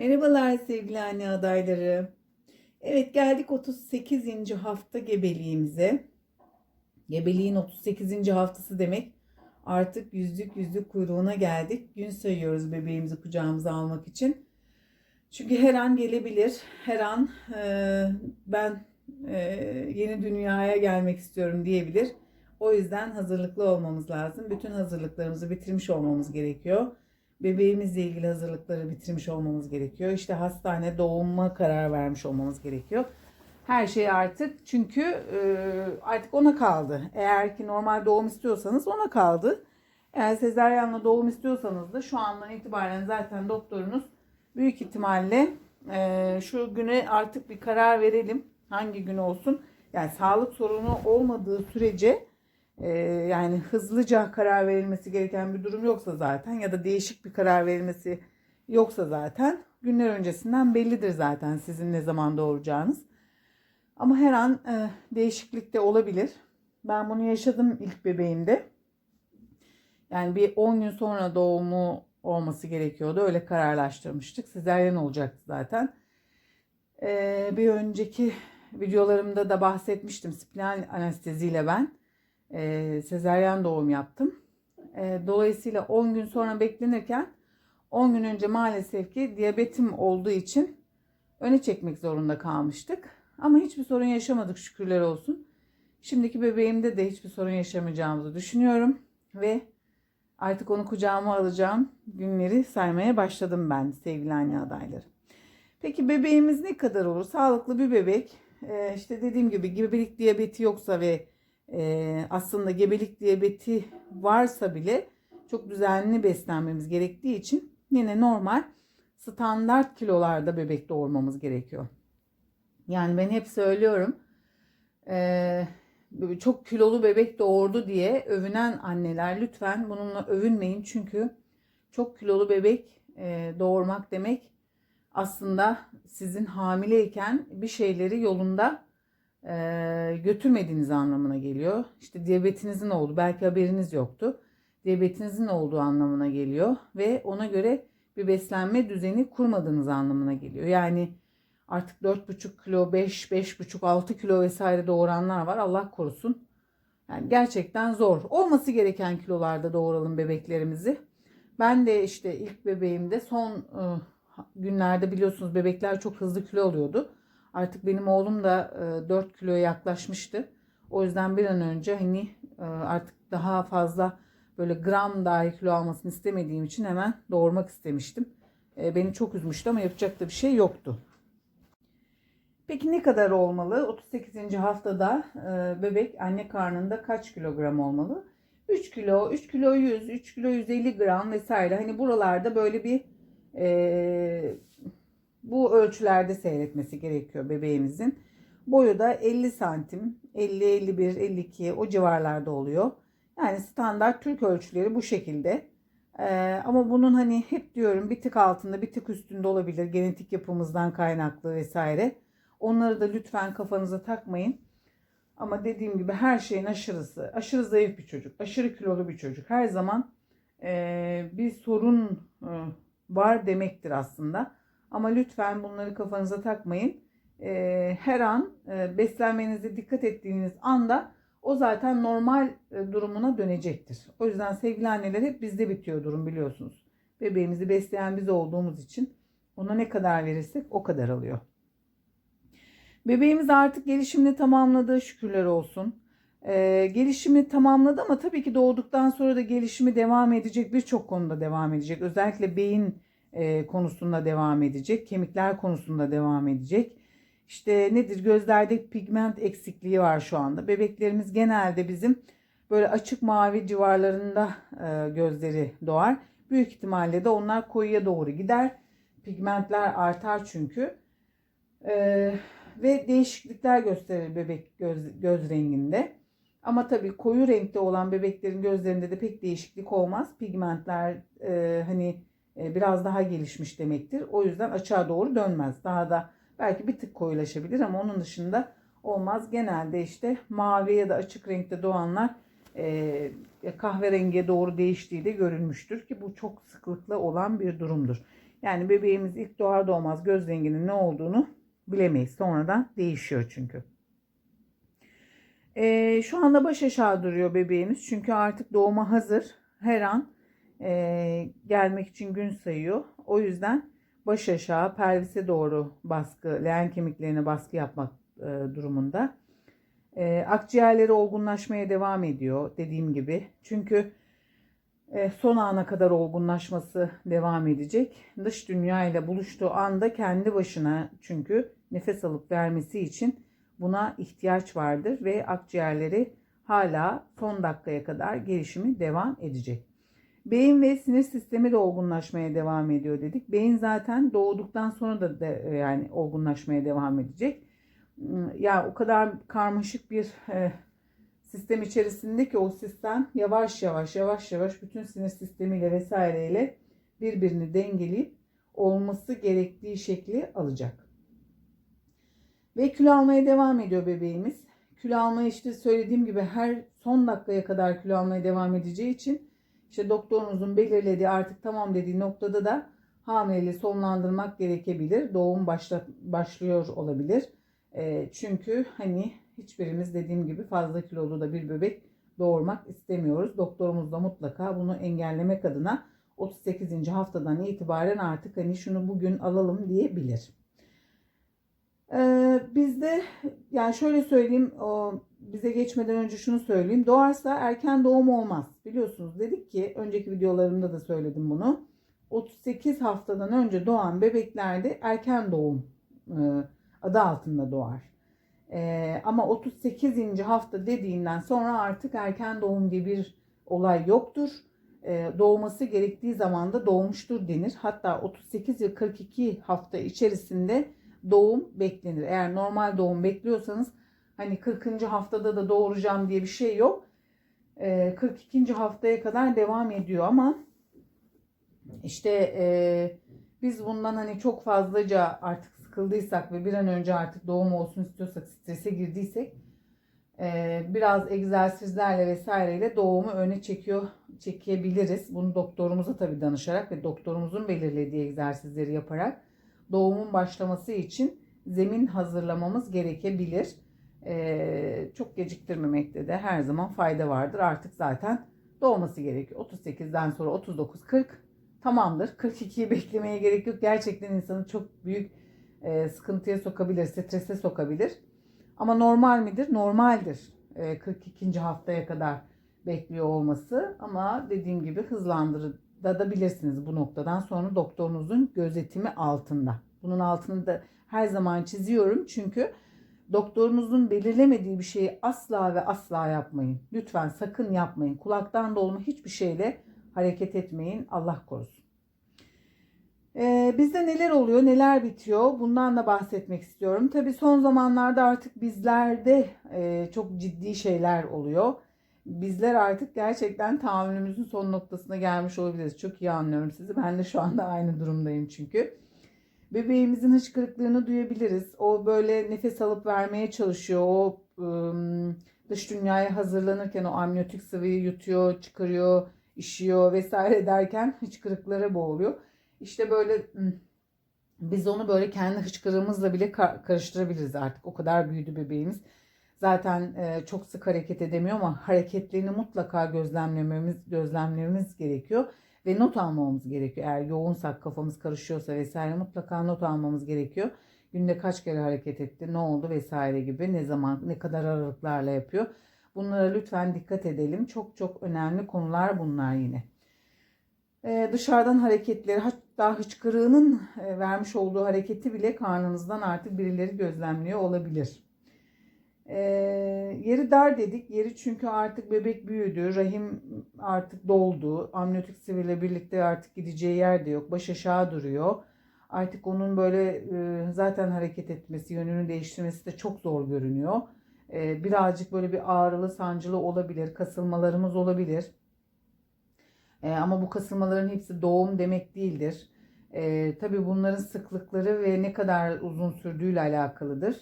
Merhabalar sevgili anne adayları. Evet geldik 38. hafta gebeliğimize. Gebeliğin 38. haftası demek. Artık yüzlük yüzlük kuyruğuna geldik. Gün sayıyoruz bebeğimizi kucağımıza almak için. Çünkü her an gelebilir. Her an e, ben e, yeni dünyaya gelmek istiyorum diyebilir. O yüzden hazırlıklı olmamız lazım. Bütün hazırlıklarımızı bitirmiş olmamız gerekiyor bebeğimizle ilgili hazırlıkları bitirmiş olmamız gerekiyor. İşte hastane doğuma karar vermiş olmamız gerekiyor. Her şey artık çünkü e, artık ona kaldı. Eğer ki normal doğum istiyorsanız ona kaldı. Eğer sezaryenle doğum istiyorsanız da şu andan itibaren zaten doktorunuz büyük ihtimalle e, şu güne artık bir karar verelim. Hangi gün olsun? Yani sağlık sorunu olmadığı sürece ee, yani hızlıca karar verilmesi gereken bir durum yoksa zaten ya da değişik bir karar verilmesi yoksa zaten günler öncesinden bellidir zaten sizin ne zaman doğuracağınız. Ama her an e, değişiklik de olabilir. Ben bunu yaşadım ilk bebeğimde. Yani bir 10 gün sonra doğumu olması gerekiyordu. Öyle kararlaştırmıştık. Sezeryen olacaktı zaten. Ee, bir önceki videolarımda da bahsetmiştim. Spinal anesteziyle ben e, sezeryen doğum yaptım. E, dolayısıyla 10 gün sonra beklenirken 10 gün önce maalesef ki diyabetim olduğu için öne çekmek zorunda kalmıştık. Ama hiçbir sorun yaşamadık şükürler olsun. Şimdiki bebeğimde de hiçbir sorun yaşamayacağımızı düşünüyorum ve artık onu kucağıma alacağım günleri saymaya başladım ben sevgili anne adayları. Peki bebeğimiz ne kadar olur? Sağlıklı bir bebek. Ee, işte dediğim gibi gebelik diyabeti yoksa ve e, aslında gebelik diyabeti varsa bile çok düzenli beslenmemiz gerektiği için yine normal standart kilolarda bebek doğurmamız gerekiyor. Yani ben hep söylüyorum e, çok kilolu bebek doğurdu diye övünen anneler lütfen bununla övünmeyin çünkü çok kilolu bebek e, doğurmak demek aslında sizin hamileyken bir şeyleri yolunda e, götürmediğiniz anlamına geliyor. İşte diyabetinizin oldu belki haberiniz yoktu. Diyabetinizin olduğu anlamına geliyor ve ona göre bir beslenme düzeni kurmadığınız anlamına geliyor. Yani artık 4,5 kilo, 5, 5,5, 6 kilo vesaire doğuranlar var. Allah korusun. Yani gerçekten zor. Olması gereken kilolarda doğuralım bebeklerimizi. Ben de işte ilk bebeğimde son e, günlerde biliyorsunuz bebekler çok hızlı kilo alıyordu. Artık benim oğlum da 4 e, kiloya yaklaşmıştı. O yüzden bir an önce hani e, artık daha fazla böyle gram dahi kilo almasını istemediğim için hemen doğurmak istemiştim. E, beni çok üzmüştü ama yapacak da bir şey yoktu. Peki ne kadar olmalı? 38. haftada bebek anne karnında kaç kilogram olmalı? 3 kilo, 3 kilo 100, 3 kilo 150 gram vesaire. Hani buralarda böyle bir e, bu ölçülerde seyretmesi gerekiyor bebeğimizin. Boyu da 50 santim, 50, 51, 52 o civarlarda oluyor. Yani standart Türk ölçüleri bu şekilde. Ee, ama bunun hani hep diyorum bir tık altında bir tık üstünde olabilir. Genetik yapımızdan kaynaklı vesaire. Onları da lütfen kafanıza takmayın. Ama dediğim gibi her şeyin aşırısı, aşırı zayıf bir çocuk, aşırı kilolu bir çocuk her zaman e, bir sorun e, var demektir aslında. Ama lütfen bunları kafanıza takmayın. E, her an e, beslenmenize dikkat ettiğiniz anda o zaten normal e, durumuna dönecektir. O yüzden sevgili anneler hep bizde bitiyor durum biliyorsunuz. Bebeğimizi besleyen biz olduğumuz için ona ne kadar verirsek o kadar alıyor. Bebeğimiz artık gelişimini tamamladı şükürler olsun. Ee, gelişimi tamamladı ama tabii ki doğduktan sonra da gelişimi devam edecek birçok konuda devam edecek. Özellikle beyin e, konusunda devam edecek. Kemikler konusunda devam edecek. İşte nedir gözlerde pigment eksikliği var şu anda. Bebeklerimiz genelde bizim böyle açık mavi civarlarında e, gözleri doğar. Büyük ihtimalle de onlar koyuya doğru gider. Pigmentler artar çünkü. E, ve değişiklikler gösterir bebek göz, göz renginde. Ama tabii koyu renkte olan bebeklerin gözlerinde de pek değişiklik olmaz. Pigmentler e, hani biraz daha gelişmiş demektir. O yüzden açığa doğru dönmez. Daha da belki bir tık koyulaşabilir ama onun dışında olmaz. Genelde işte mavi ya da açık renkte doğanlar e, kahverengiye doğru değiştiği de görülmüştür ki bu çok sıklıkla olan bir durumdur. Yani bebeğimiz ilk doğar doğmaz göz renginin ne olduğunu bilemeyiz. Sonradan değişiyor çünkü. Ee, şu anda baş aşağı duruyor bebeğimiz. Çünkü artık doğuma hazır. Her an e, gelmek için gün sayıyor. O yüzden baş aşağı pelvise doğru baskı, leğen kemiklerine baskı yapmak e, durumunda. E, akciğerleri olgunlaşmaya devam ediyor dediğim gibi. Çünkü e, son ana kadar olgunlaşması devam edecek. Dış dünya ile buluştuğu anda kendi başına çünkü nefes alıp vermesi için buna ihtiyaç vardır ve akciğerleri hala son dakikaya kadar gelişimi devam edecek. Beyin ve sinir sistemi de olgunlaşmaya devam ediyor dedik. Beyin zaten doğduktan sonra da de, yani olgunlaşmaya devam edecek. Ya yani o kadar karmaşık bir e, sistem içerisinde ki o sistem yavaş yavaş yavaş yavaş bütün sinir sistemiyle vesaireyle birbirini dengeleyip olması gerektiği şekli alacak. Ve kilo almaya devam ediyor bebeğimiz. Kilo almayı işte söylediğim gibi her son dakikaya kadar kilo almaya devam edeceği için işte doktorunuzun belirlediği artık tamam dediği noktada da hamileliği sonlandırmak gerekebilir. Doğum başla, başlıyor olabilir. E, çünkü hani hiçbirimiz dediğim gibi fazla kilolu da bir bebek doğurmak istemiyoruz. Doktorumuz da mutlaka bunu engellemek adına 38. haftadan itibaren artık hani şunu bugün alalım diyebilir. Ee, bizde yani şöyle söyleyeyim o, bize geçmeden önce şunu söyleyeyim. Doğarsa erken doğum olmaz. Biliyorsunuz dedik ki önceki videolarımda da söyledim bunu. 38 haftadan önce doğan bebeklerde erken doğum e, adı altında doğar. E, ama 38. hafta dediğinden sonra artık erken doğum diye bir olay yoktur. E, doğması gerektiği zaman da doğmuştur denir. Hatta 38 ve 42 hafta içerisinde doğum beklenir. Eğer normal doğum bekliyorsanız hani 40. haftada da doğuracağım diye bir şey yok. 42. haftaya kadar devam ediyor ama işte e, biz bundan hani çok fazlaca artık sıkıldıysak ve bir an önce artık doğum olsun istiyorsak strese girdiysek e, biraz egzersizlerle vesaireyle doğumu öne çekiyor çekebiliriz. Bunu doktorumuza tabii danışarak ve doktorumuzun belirlediği egzersizleri yaparak doğumun başlaması için zemin hazırlamamız gerekebilir. Ee, çok geciktirmemekte de her zaman fayda vardır. Artık zaten doğması gerekiyor. 38'den sonra 39-40 tamamdır. 42'yi beklemeye gerek yok. Gerçekten insanı çok büyük e, sıkıntıya sokabilir, strese sokabilir. Ama normal midir? Normaldir. E, 42. haftaya kadar bekliyor olması. Ama dediğim gibi hızlandırabilirsiniz bu noktadan sonra doktorunuzun gözetimi altında. Bunun altını da her zaman çiziyorum çünkü doktorunuzun belirlemediği bir şeyi asla ve asla yapmayın. Lütfen sakın yapmayın. Kulaktan dolma hiçbir şeyle hareket etmeyin. Allah korusun. Ee, bizde neler oluyor, neler bitiyor? Bundan da bahsetmek istiyorum. Tabii son zamanlarda artık bizlerde e, çok ciddi şeyler oluyor. Bizler artık gerçekten tahammülümüzün son noktasına gelmiş olabiliriz. Çok iyi anlıyorum sizi. Ben de şu anda aynı durumdayım çünkü. Bebeğimizin hıçkırıklığını duyabiliriz. O böyle nefes alıp vermeye çalışıyor. O ıı, dış dünyaya hazırlanırken o amniyotik sıvıyı yutuyor, çıkarıyor, işiyor vesaire derken hıçkırıklara boğuluyor. İşte böyle biz onu böyle kendi hıçkırığımızla bile karıştırabiliriz artık. O kadar büyüdü bebeğimiz. Zaten e, çok sık hareket edemiyor ama hareketlerini mutlaka gözlemlememiz gözlemlememiz gerekiyor ve not almamız gerekiyor. Eğer yoğunsak kafamız karışıyorsa vesaire mutlaka not almamız gerekiyor. Günde kaç kere hareket etti, ne oldu vesaire gibi, ne zaman, ne kadar aralıklarla yapıyor. Bunlara lütfen dikkat edelim. Çok çok önemli konular bunlar yine. Ee, dışarıdan hareketleri hatta hıçkırığının e, vermiş olduğu hareketi bile karnınızdan artık birileri gözlemliyor olabilir. E, yeri dar dedik. Yeri çünkü artık bebek büyüdü. Rahim artık doldu. Amniyotik sıvıyla birlikte artık gideceği yer de yok. Baş aşağı duruyor. Artık onun böyle e, zaten hareket etmesi, yönünü değiştirmesi de çok zor görünüyor. E, birazcık böyle bir ağrılı, sancılı olabilir. Kasılmalarımız olabilir. E, ama bu kasılmaların hepsi doğum demek değildir. E, tabii bunların sıklıkları ve ne kadar uzun sürdüğüyle alakalıdır.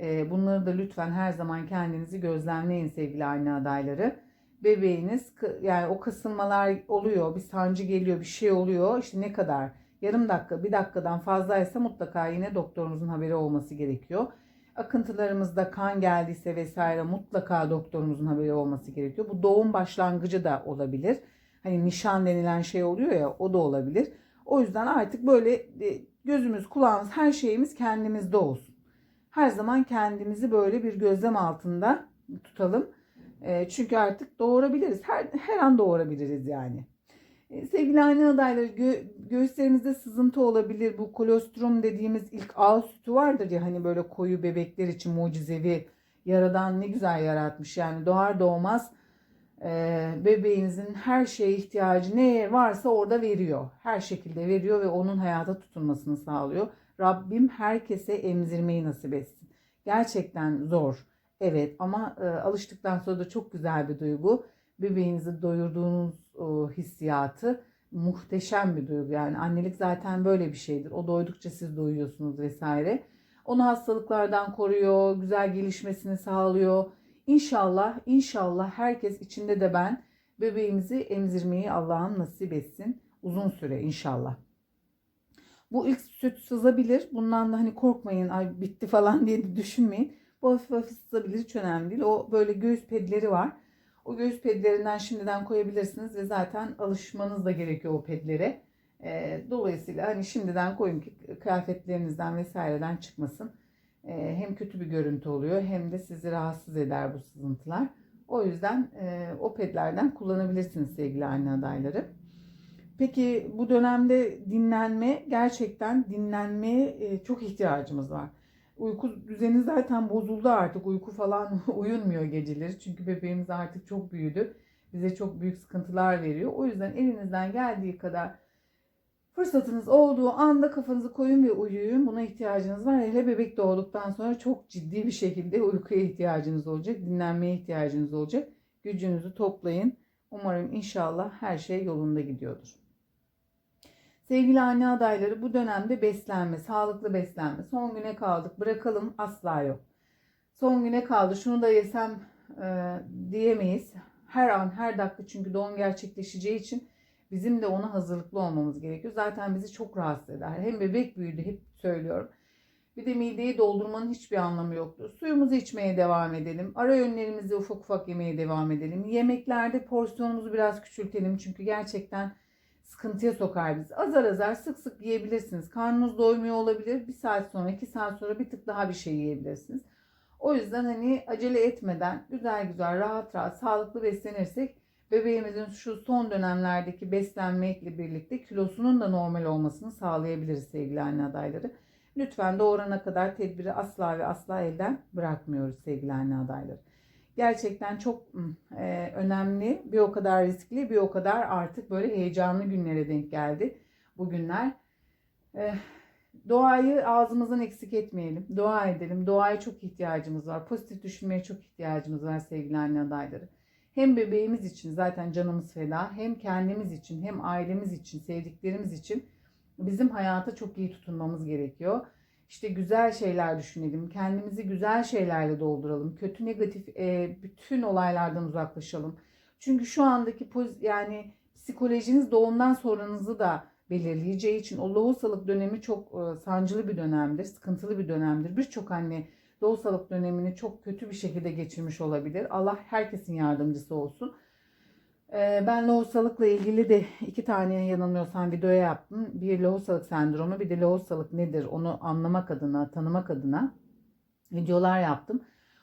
Ee, bunları da lütfen her zaman kendinizi gözlemleyin sevgili anne adayları. Bebeğiniz yani o kasılmalar oluyor, bir sancı geliyor, bir şey oluyor. İşte ne kadar yarım dakika, bir dakikadan fazlaysa mutlaka yine doktorumuzun haberi olması gerekiyor. Akıntılarımızda kan geldiyse vesaire mutlaka doktorumuzun haberi olması gerekiyor. Bu doğum başlangıcı da olabilir. Hani nişan denilen şey oluyor ya o da olabilir. O yüzden artık böyle e, gözümüz, kulağımız, her şeyimiz kendimizde olsun. Her zaman kendimizi böyle bir gözlem altında tutalım. E, çünkü artık doğurabiliriz. Her, her an doğurabiliriz yani. E, sevgili anne adayları gö- göğüslerimizde sızıntı olabilir. Bu kolostrum dediğimiz ilk ağ sütü vardır ya hani böyle koyu bebekler için mucizevi yaradan ne güzel yaratmış. Yani doğar doğmaz e, bebeğinizin her şeye ihtiyacı ne varsa orada veriyor. Her şekilde veriyor ve onun hayata tutunmasını sağlıyor. Rabbim herkese emzirmeyi nasip etsin. Gerçekten zor. Evet ama e, alıştıktan sonra da çok güzel bir duygu. Bebeğinizi doyurduğunuz e, hissiyatı muhteşem bir duygu. Yani annelik zaten böyle bir şeydir. O doydukça siz doyuyorsunuz vesaire. Onu hastalıklardan koruyor, güzel gelişmesini sağlıyor. İnşallah, inşallah herkes içinde de ben bebeğimizi emzirmeyi Allah'ım nasip etsin. Uzun süre inşallah. Bu ilk süt sızabilir. Bundan da hani korkmayın ay bitti falan diye düşünmeyin. Bu hafif hafif sızabilir hiç önemli değil. O böyle göğüs pedleri var. O göğüs pedlerinden şimdiden koyabilirsiniz ve zaten alışmanız da gerekiyor o pedlere. E, dolayısıyla hani şimdiden koyun ki kıyafetlerinizden vesaireden çıkmasın. E, hem kötü bir görüntü oluyor hem de sizi rahatsız eder bu sızıntılar. O yüzden e, o pedlerden kullanabilirsiniz sevgili anne adayları. Peki bu dönemde dinlenme gerçekten dinlenmeye e, çok ihtiyacımız var. Uyku düzeni zaten bozuldu artık. Uyku falan uyunmuyor geceleri. Çünkü bebeğimiz artık çok büyüdü. Bize çok büyük sıkıntılar veriyor. O yüzden elinizden geldiği kadar fırsatınız olduğu anda kafanızı koyun ve uyuyun. Buna ihtiyacınız var. Hele bebek doğduktan sonra çok ciddi bir şekilde uykuya ihtiyacınız olacak. Dinlenmeye ihtiyacınız olacak. Gücünüzü toplayın. Umarım inşallah her şey yolunda gidiyordur. Sevgili anne adayları bu dönemde beslenme, sağlıklı beslenme. Son güne kaldık bırakalım asla yok. Son güne kaldı şunu da yesem e, diyemeyiz. Her an her dakika çünkü doğum gerçekleşeceği için bizim de ona hazırlıklı olmamız gerekiyor. Zaten bizi çok rahatsız eder. Hem bebek büyüdü hep söylüyorum. Bir de mideyi doldurmanın hiçbir anlamı yoktur. Suyumuzu içmeye devam edelim. Ara öğünlerimizi ufak ufak yemeye devam edelim. Yemeklerde porsiyonumuzu biraz küçültelim. Çünkü gerçekten sıkıntıya sokar bizi. Azar azar sık sık yiyebilirsiniz. Karnınız doymuyor olabilir. Bir saat sonra, iki saat sonra bir tık daha bir şey yiyebilirsiniz. O yüzden hani acele etmeden güzel güzel, rahat rahat, sağlıklı beslenirsek bebeğimizin şu son dönemlerdeki beslenmekle birlikte kilosunun da normal olmasını sağlayabiliriz sevgili anne adayları. Lütfen doğurana kadar tedbiri asla ve asla elden bırakmıyoruz sevgili anne adayları gerçekten çok e, önemli. Bir o kadar riskli, bir o kadar artık böyle heyecanlı günlere denk geldi bu günler. E, doğayı ağzımızdan eksik etmeyelim. Dua edelim. Doğaya çok ihtiyacımız var. Pozitif düşünmeye çok ihtiyacımız var sevgili anne adayları. Hem bebeğimiz için zaten canımız feda, hem kendimiz için, hem ailemiz için, sevdiklerimiz için bizim hayata çok iyi tutunmamız gerekiyor. İşte güzel şeyler düşünelim. Kendimizi güzel şeylerle dolduralım. Kötü negatif e, bütün olaylardan uzaklaşalım. Çünkü şu andaki poz, yani psikolojiniz doğumdan sonranızı da belirleyeceği için o lohusalık dönemi çok e, sancılı bir dönemdir, sıkıntılı bir dönemdir. Birçok anne lohusalık dönemini çok kötü bir şekilde geçirmiş olabilir. Allah herkesin yardımcısı olsun. Ee, ben lohusalıkla ilgili de iki tane yanılmıyorsam video yaptım. Bir lohusalık sendromu bir de lohusalık nedir onu anlamak adına, tanımak adına videolar yaptım.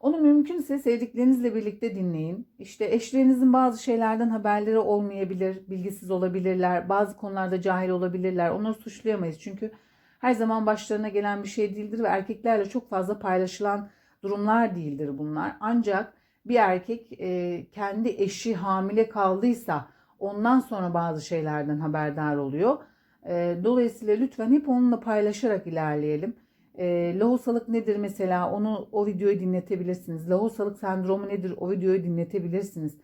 Onu mümkünse sevdiklerinizle birlikte dinleyin. İşte eşlerinizin bazı şeylerden haberleri olmayabilir, bilgisiz olabilirler, bazı konularda cahil olabilirler. Onları suçlayamayız çünkü her zaman başlarına gelen bir şey değildir ve erkeklerle çok fazla paylaşılan durumlar değildir bunlar. Ancak bir erkek e, kendi eşi hamile kaldıysa ondan sonra bazı şeylerden haberdar oluyor. E, dolayısıyla lütfen hep onunla paylaşarak ilerleyelim. E, lohusalık nedir mesela onu o videoyu dinletebilirsiniz. Lohusalık sendromu nedir o videoyu dinletebilirsiniz.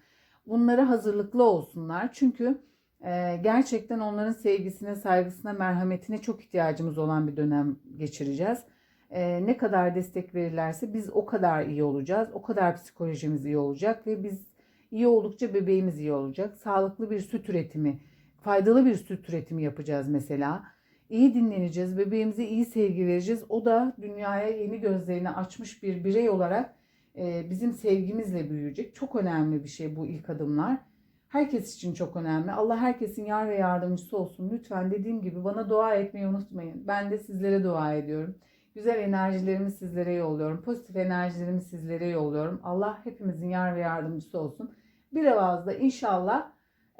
Bunlara hazırlıklı olsunlar. Çünkü e, gerçekten onların sevgisine, saygısına, merhametine çok ihtiyacımız olan bir dönem geçireceğiz e, ne kadar destek verirlerse biz o kadar iyi olacağız. O kadar psikolojimiz iyi olacak ve biz iyi oldukça bebeğimiz iyi olacak. Sağlıklı bir süt üretimi, faydalı bir süt üretimi yapacağız mesela. iyi dinleneceğiz. Bebeğimize iyi sevgi vereceğiz. O da dünyaya yeni gözlerini açmış bir birey olarak e, bizim sevgimizle büyüyecek. Çok önemli bir şey bu ilk adımlar. Herkes için çok önemli. Allah herkesin yar ve yardımcısı olsun. Lütfen dediğim gibi bana dua etmeyi unutmayın. Ben de sizlere dua ediyorum. Güzel enerjilerimi sizlere yolluyorum. Pozitif enerjilerimi sizlere yolluyorum. Allah hepimizin yar ve yardımcısı olsun. Bir avazda inşallah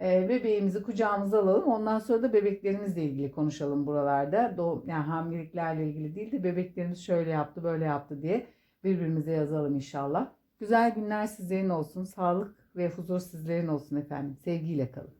e, bebeğimizi kucağımıza alalım. Ondan sonra da bebeklerimizle ilgili konuşalım buralarda. Doğum, yani hamileliklerle ilgili değil de bebeklerimiz şöyle yaptı, böyle yaptı diye birbirimize yazalım inşallah. Güzel günler sizlerin olsun. Sağlık ve huzur sizlerin olsun efendim. Sevgiyle kalın.